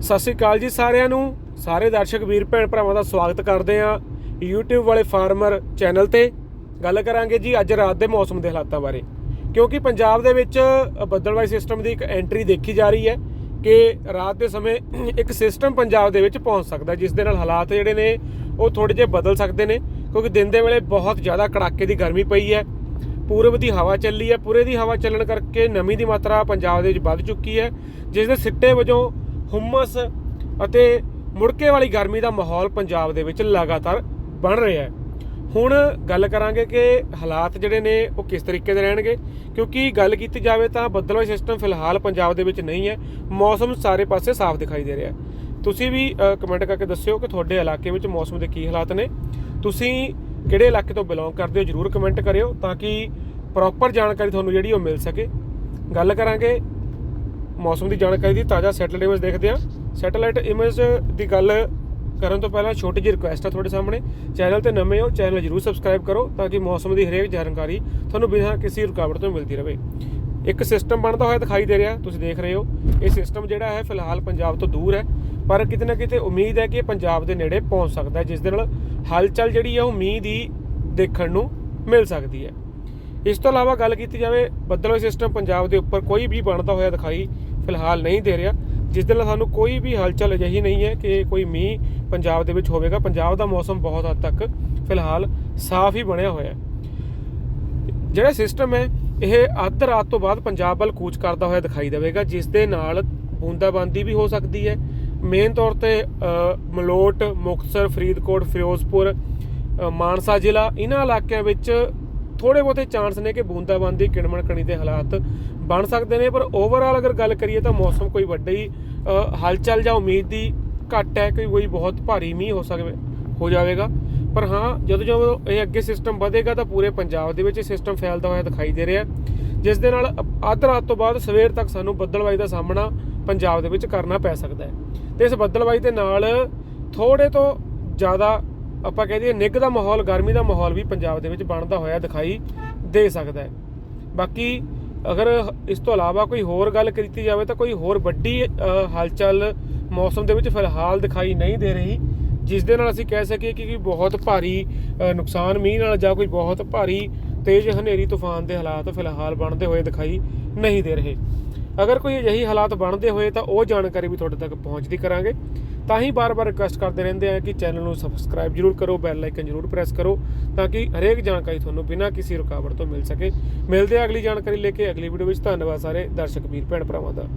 ਸਤਿ ਸ਼੍ਰੀ ਅਕਾਲ ਜੀ ਸਾਰਿਆਂ ਨੂੰ। ਸਾਰੇ ਦਰਸ਼ਕ ਵੀਰ ਭੈਣ ਭਰਾਵਾਂ ਦਾ ਸਵਾਗਤ ਕਰਦੇ ਆ YouTube ਵਾਲੇ ਫਾਰਮਰ ਚੈਨਲ ਤੇ। ਗੱਲ ਕਰਾਂਗੇ ਜੀ ਅੱਜ ਰਾਤ ਦੇ ਮੌਸਮ ਦੇ ਹਾਲਾਤਾਂ ਬਾਰੇ। ਕਿਉਂਕਿ ਪੰਜਾਬ ਦੇ ਵਿੱਚ ਅ, ਬੱਦਲਵਾਈ ਸਿਸਟਮ ਦੀ ਇੱਕ ਐਂਟਰੀ ਦੇਖੀ ਜਾ ਰਹੀ ਹੈ ਕਿ ਰਾਤ ਦੇ ਸਮੇਂ ਇੱਕ ਸਿਸਟਮ ਪੰਜਾਬ ਦੇ ਵਿੱਚ ਪਹੁੰਚ ਸਕਦਾ ਜਿਸ ਦੇ ਨਾਲ ਹਾਲਾਤ ਜਿਹੜੇ ਨੇ ਉਹ ਥੋੜੇ ਜਿਹੇ ਬਦਲ ਸਕਦੇ ਨੇ ਕਿਉਂਕਿ ਦਿਨ ਦੇ ਵੇਲੇ ਬਹੁਤ ਜ਼ਿਆਦਾ ਕੜਾਕੇ ਦੀ ਗਰਮੀ ਪਈ ਹੈ। ਪੂਰਬ ਦੀ ਹਵਾ ਚੱਲੀ ਹੈ। ਪੂਰੇ ਦੀ ਹਵਾ ਚੱਲਣ ਕਰਕੇ ਨਮੀ ਦੀ ਮਾਤਰਾ ਪੰਜਾਬ ਦੇ ਵਿੱਚ ਵੱਧ ਚੁੱਕੀ ਹੈ ਜਿਸ ਦੇ ਸਿੱਟੇ ਵਜੋਂ ਹੁਮਸ ਅਤੇ ਮੁੜਕੇ ਵਾਲੀ ਗਰਮੀ ਦਾ ਮਾਹੌਲ ਪੰਜਾਬ ਦੇ ਵਿੱਚ ਲਗਾਤਾਰ ਬਣ ਰਿਹਾ ਹੈ। ਹੁਣ ਗੱਲ ਕਰਾਂਗੇ ਕਿ ਹਾਲਾਤ ਜਿਹੜੇ ਨੇ, ਉਹ ਕਿਸ ਤਰੀਕੇ ਦੇ ਰਹਿਣਗੇ? ਕਿਉਂਕਿ ਗੱਲ ਕੀਤੀ ਜਾਵੇ ਤਾਂ ਬੱਦਲਵਾਈ ਸਿਸਟਮ ਫਿਲਹਾਲ ਪੰਜਾਬ ਦੇ ਵਿੱਚ ਨਹੀਂ ਹੈ। ਮੌਸਮ ਸਾਰੇ ਪਾਸੇ ਸਾਫ਼ ਦਿਖਾਈ ਦੇ ਰਿਹਾ ਤੁਸੀਂ ਵੀ ਕਮੈਂਟ ਕਰਕੇ ਦੱਸਿਓ ਕਿ ਤੁਹਾਡੇ ਇਲਾਕੇ ਵਿੱਚ ਮੌਸਮ ਦੇ ਕੀ ਹਾਲਾਤ ਨੇ। ਤੁਸੀਂ ਕਿਹੜੇ ਇਲਾਕੇ ਤੋਂ ਬਿਲੋਂਗ ਕਰਦੇ ਹੋ, ਜਰੂਰ ਕਮੈਂਟ ਕਰਿਓ ਤਾਂ ਕਿ ਪ੍ਰੋਪਰ ਜਾਣਕਾਰੀ ਤੁਹਾਨੂੰ ਜਿਹੜੀ ਉਹ ਮਿਲ ਸਕੇ। ਗੱਲ ਕਰਾਂਗੇ ਮੌਸਮ ਦੀ ਜਾਣਕਾਰੀ ਦੀ ਤਾਜ਼ਾ ਸੈਟਲਾਈਟ ਇਮੇਜ ਦੇਖਦੇ ਹਾਂ। ਸੈਟੇਲਾਈਟ ਇਮੇਜ ਦੀ ਗੱਲ ਕਰਨ ਤੋਂ ਪਹਿਲਾਂ ਛੋਟੀ ਜਿਹੀ ਰਿਕੁਐਸਟ ਆ ਤੁਹਾਡੇ ਸਾਹਮਣੇ। ਚੈਨਲ ਤੇ ਨਵੇਂ ਹੋ, ਚੈਨਲ ਜਰੂਰ ਸਬਸਕ੍ਰਾਈਬ ਕਰੋ ਤਾਂ ਕਿ ਮੌਸਮ ਦੀ ਹਰੇਕ ਜਾਣਕਾਰੀ ਤੁਹਾਨੂੰ ਬਿਨਾਂ ਕਿਸੇ ਰੁਕਾਵਟ ਤੋਂ ਮਿਲਦੀ ਰਹੇ। ਇੱਕ ਸਿਸਟਮ ਬਣਦਾ ਹੋਇਆ ਦਿਖਾਈ ਦੇ ਰਿਹਾ, ਤੁਸੀਂ ਦੇਖ ਰਹੇ ਹੋ। ਇਹ ਸਿਸਟਮ ਜਿਹੜਾ ਹੈ ਫਿਲਹਾਲ ਪੰਜਾਬ ਤੋਂ ਦੂਰ ਹੈ, ਪਰ ਕਿਤੇ ਨਾ ਕਿਤੇ ਉਮੀਦ ਹੈ ਕਿ ਪੰਜਾਬ ਦੇ ਨੇੜੇ ਪਹੁੰਚ ਸਕਦਾ ਹੈ, ਜਿਸ ਦੇ ਨਾਲ ਹਲਚਲ ਜਿਹੜੀ ਹੈ ਉਹ ਮੀਂਹ ਦੀ ਦੇਖਣ ਨੂੰ ਮਿਲ ਸਕਦੀ ਹੈ। ਇਸ ਤੋਂ ਇਲਾਵਾ ਗੱਲ ਕੀਤੀ ਜਾਵੇ ਬੱਦਲਵਾਈ ਸਿਸਟਮ ਪੰਜਾਬ ਦੇ ਉੱਪਰ ਕੋਈ ਵੀ ਬਣਦਾ ਹੋਇਆ ਦਿਖਾਈ ਫਿਲਹਾਲ ਨਹੀਂ ਦੇ ਰਿਹਾ। ਜਿਸ ਦੇ ਨਾਲ ਸਾਨੂੰ ਕੋਈ ਵੀ ਹਲਚਲ ਅਜਿਹੀ ਨਹੀਂ ਹੈ ਕਿ ਕੋਈ ਮੀਂਹ ਪੰਜਾਬ ਦੇ ਵਿੱਚ ਹੋਵੇਗਾ। ਪੰਜਾਬ ਦਾ ਮੌਸਮ ਬਹੁਤ ਹੱਦ ਤੱਕ ਫਿਲਹਾਲ ਸਾਫ਼ ਹੀ ਬਣਿਆ ਹੋਇਆ ਹੈ। ਜਿਹੜਾ ਸਿਸਟਮ ਹੈ, ਇਹ ਅੱਧ ਰਾਤ ਤੋਂ ਬਾਅਦ ਪੰਜਾਬ ਵੱਲ ਕੂਚ ਕਰਦਾ ਹੋਇਆ ਦਿਖਾਈ ਦੇਵੇਗਾ, ਜਿਸ ਦੇ ਨਾਲ ਬੂੰਦਾਬਾਂਦੀ ਵੀ ਹੋ ਸਕਦੀ ਹੈ। ਮੇਨ ਤੌਰ ਤੇ ਮਲੋਟ, ਮੁਕਤਸਰ, ਫਰੀਦਕੋਟ, ਫਿਰੋਜ਼ਪੁਰ ਮਾਨਸਾ ਜ਼ਿਲ੍ਹਾ ਇਹਨਾਂ ਇਲਾਕਿਆਂ ਵਿੱਚ ਥੋੜੇ ਬਹੁਤੇ ਚਾਂਸ ਨੇ ਕਿ ਬੂੰਦਾਬਾਂਦੀ ਕਿਣਮਣ ਕਣੀ ਦੇ ਹਾਲਾਤ ਬਣ ਸਕਦੇ ਨੇ, ਪਰ ਓਵਰਆਲ ਅਗਰ ਗੱਲ ਕਰੀਏ ਤਾਂ ਮੌਸਮ ਕੋਈ ਵੱਡਾ ਹੀ ਹਲਚਲ ਜਾਂ ਉਮੀਦ ਦੀ ਘੱਟ ਹੈ, ਕੋਈ ਕੋਈ ਬਹੁਤ ਭਾਰੀ ਮੀਂਹ ਹੋ ਸਕਦੇ ਹੋ ਜਾਵੇਗਾ। ਪਰ ਹਾਂ, ਜਦੋਂ ਜਦੋਂ ਇਹ ਅੱਗੇ ਸਿਸਟਮ ਵਧੇਗਾ ਤਾਂ ਪੂਰੇ ਪੰਜਾਬ ਦੇ ਵਿੱਚ ਇਹ ਸਿਸਟਮ ਫੈਲਦਾ ਹੋਇਆ ਦਿਖਾਈ ਦੇ ਰਿਹਾ। ਜਿਸ ਦੇ ਨਾਲ ਅ- ਅੱਧ ਰਾਤ ਤੋਂ ਬਾਅਦ ਸਵੇਰ ਤੱਕ ਸਾਨੂੰ ਬੱਦਲਵਾਈ ਦਾ ਸਾਹਮਣਾ ਪੰਜਾਬ ਦੇ ਵਿੱਚ ਕਰਨਾ ਪੈ ਸਕਦਾ ਹੈ। ਤੇ ਇਸ ਬੱਦਲਵਾਈ ਦੇ ਨਾਲ ਥੋੜੇ ਤੋਂ ਜ਼ਿਆਦਾ ਆਪਾਂ ਕਹਿ ਦਈਏ ਨਿੱਘ ਦਾ ਮਾਹੌਲ, ਗਰਮੀ ਦਾ ਮਾਹੌਲ ਵੀ ਪੰਜਾਬ ਦੇ ਵਿੱਚ ਬਣਦਾ ਹੋਇਆ ਦਿਖਾਈ ਦੇ ਸਕਦਾ ਹੈ। ਬਾਕੀ ਅਗਰ ਇਸ ਤੋਂ ਇਲਾਵਾ ਕੋਈ ਹੋਰ ਗੱਲ ਕੀਤੀ ਜਾਵੇ ਤਾਂ ਕੋਈ ਹੋਰ ਵੱਡੀ ਹਲਚਲ ਮੌਸਮ ਦੇ ਵਿੱਚ ਫਿਲਹਾਲ ਦਿਖਾਈ ਨਹੀਂ ਦੇ ਰਹੀ, ਜਿਸ ਦੇ ਨਾਲ ਅਸੀਂ ਕਹਿ ਸਕੀਏ ਕਿ ਕੋਈ ਬਹੁਤ ਭਾਰੀ ਨੁਕਸਾਨ ਮੀਂਹ ਨਾਲ ਜਾਂ ਕੋਈ ਬਹੁਤ ਭਾਰੀ ਤੇਜ਼ ਹਨੇਰੀ, ਤੂਫਾਨ ਦੇ ਹਾਲਾਤ ਫਿਲਹਾਲ ਬਣਦੇ ਹੋਏ ਦਿਖਾਈ ਨਹੀਂ ਦੇ ਰਹੇ। ਅਗਰ ਕੋਈ ਅਜਿਹੀ ਹਾਲਾਤ ਬਣਦੇ ਹੋਏ ਤਾਂ ਉਹ ਜਾਣਕਾਰੀ ਵੀ ਤੁਹਾਡੇ ਤੱਕ ਪਹੁੰਚਦੀ ਕਰਾਂਗੇ। ਤਾਂ ਹੀ ਬਾਰ-ਬਾਰ ਰਿਕੁਐਸਟ ਕਰਦੇ ਰਹਿੰਦੇ ਆ ਕਿ ਚੈਨਲ ਨੂੰ ਸਬਸਕ੍ਰਾਈਬ ਜਰੂਰ ਕਰੋ ਬੈਲ ਆਈਕਨ ਜਰੂਰ ਪ੍ਰੈਸ ਕਰੋ ਤਾਂ ਕਿ ਹਰੇਕ ਜਾਣਕਾਰੀ ਤੁਹਾਨੂੰ ਬਿਨਾਂ ਕਿਸੇ ਰੁਕਾਵਟ ਤੋਂ ਮਿਲ ਸਕੇ। ਮਿਲਦੇ ਆ ਅਗਲੀ ਜਾਣਕਾਰੀ ਲੈ ਕੇ ਅਗਲੀ ਵੀਡੀਓ ਵਿੱਚ। ਧੰਨਵਾਦ ਸਾਰੇ ਦਰਸ਼ਕ, ਵੀਰ, ਭੈਣ ਭਰਾਵਾਂ ਦਾ।